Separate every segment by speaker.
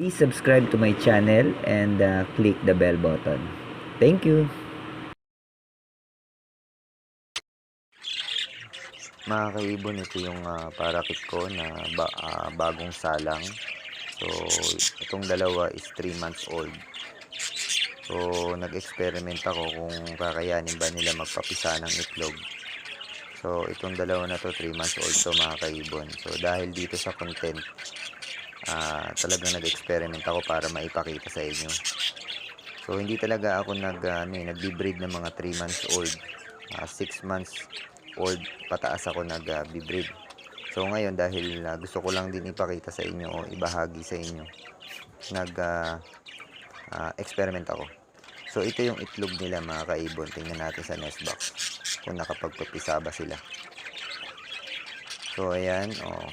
Speaker 1: Please subscribe to my channel and uh, click the bell button. Thank you.
Speaker 2: Mga kaibon, ito yung ah, parakit ko na ba- ah, bagong salang. So, itong dalawa is 3 months old. So, nag-experiment ako kung kakayanin ba nila magpapisa ng itlog. So, itong dalawa na to 3 months old to mga kaibon. So, dahil dito sa content, ah, talagang nag-experiment ako para maipakita sa inyo. So, hindi talaga ako nag, uh, ano, eh, nagbi-breed ng mga 3 months old. 6 months old pataas ako nag-breed. So ngayon dahil uh, gusto ko lang din ipakita sa inyo o ibahagi sa inyo, nag uh, uh, experiment ako. So ito yung itlog nila mga kaibon. Tingnan natin sa nest box kung nakapagpapisa ba sila. So ayan, oh.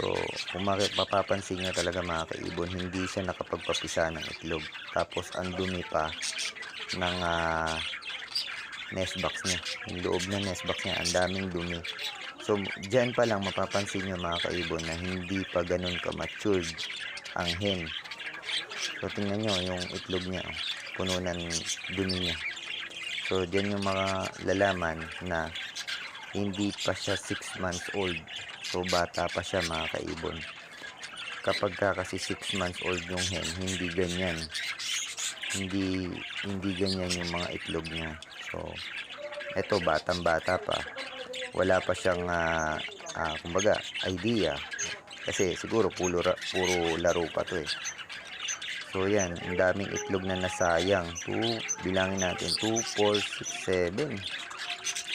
Speaker 2: So kung mapapansin nyo talaga mga kaibon, hindi siya nakapagpapisa ng itlog. Tapos ang dumi pa ng uh, nest box niya. Yung loob ng nest box niya, ang daming dumi. So, dyan pa lang mapapansin nyo mga kaibon na hindi pa ganun ka-matured ang hen. So, tingnan nyo yung itlog niya. oh. Puno ng dumi niya. So, dyan yung mga lalaman na hindi pa siya 6 months old. So, bata pa siya mga kaibon. Kapag ka kasi 6 months old yung hen, hindi ganyan. Hindi, hindi ganyan yung mga itlog niya. So, eto batang bata pa. Wala pa siyang, ah, ah, kumbaga, idea. Kasi siguro puro, puro laro pa to eh. So, yan. Ang daming itlog na nasayang. 2, bilangin natin. 2, 4, 6, 7.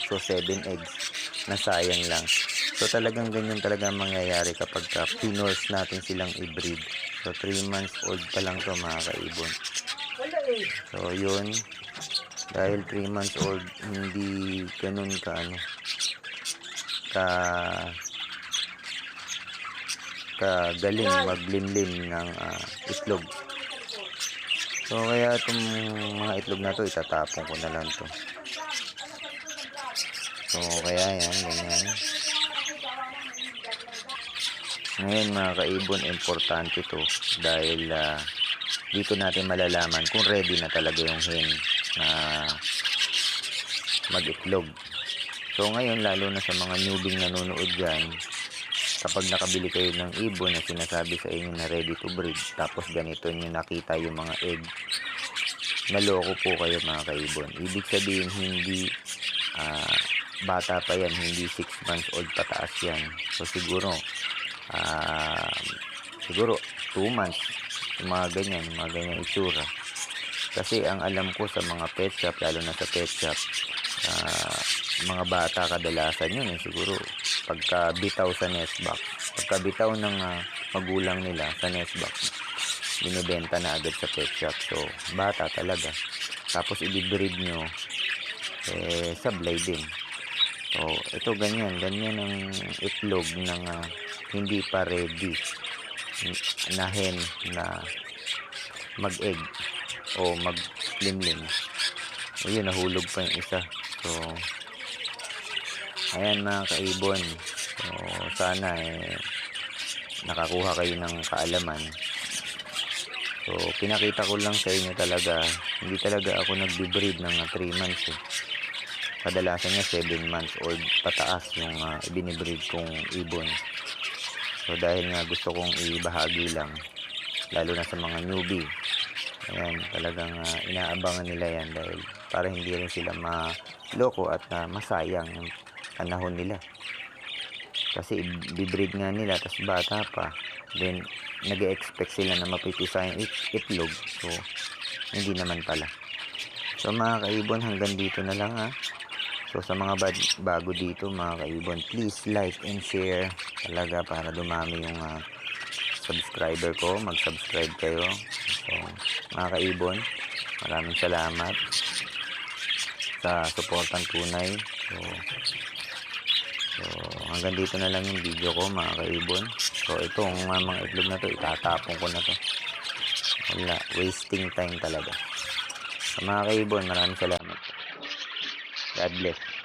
Speaker 2: So, 7 eggs. Nasayang lang. So, talagang ganyan talaga ang mangyayari kapag ka pinors natin silang i-breed. So, 3 months old pa lang to mga kaibon. So, yun dahil 3 months old hindi ganun ka ano ka ka galing maglimlim ng ah, itlog so kaya itong mga itlog na to itatapon ko na lang to so kaya yan ganyan ngayon mga kaibon importante to dahil ah, dito natin malalaman kung ready na talaga yung hen na mag-itlog. So ngayon lalo na sa mga newbie nanonood dyan, kapag nakabili kayo ng ibon na sinasabi sa inyo na ready to breed, tapos ganito nyo nakita yung mga egg, naloko po kayo mga kaibon. Ibig sabihin hindi ah, bata pa yan, hindi 6 months old pataas yan. So siguro, ah, siguro 2 months, yung mga ganyan, yung mga ganyan itsura. Kasi ang alam ko sa mga pet shop, lalo na sa pet shop, ah, mga bata kadalasan yun eh, siguro pagka bitaw sa nest box, pagka bitaw ng ah, magulang nila sa nest box, binibenta na agad sa pet shop. So, bata talaga. Tapos i-breed nyo, eh, sablay din. So, ito ganyan, ganyan ang itlog ng ah, hindi pa ready na hen na mag-egg o maglimlim. O yun, nahulog pa yung isa. So, ayan mga kaibon. So, sana eh, nakakuha kayo ng kaalaman. So, pinakita ko lang sa inyo talaga, hindi talaga ako nagbe-breed ng 3 months eh. Kadalasan niya 7 months old pataas yung uh, ibinibreed kong ibon. So, dahil nga gusto kong ibahagi lang, lalo na sa mga newbie, Ayan, talagang ah, inaabangan nila yan dahil para hindi rin sila maloko at na masayang yung panahon nila. Kasi bibreed nga nila, tapos bata pa. Then, nag expect sila na mapipisa yung it- itlog. So, hindi naman pala. So, mga kaibon, hanggang dito na lang ha. So, sa mga bago dito, mga kaibon, please like and share talaga para dumami yung ah, subscriber ko. Mag-subscribe kayo. So, mga kaibon, maraming salamat sa suportang tunay. So, so, hanggang dito na lang yung video ko, mga kaibon. So, itong uh, mga itlog na to, itatapon ko na to. Wala, wasting time talaga. So, mga kaibon, maraming salamat. God bless.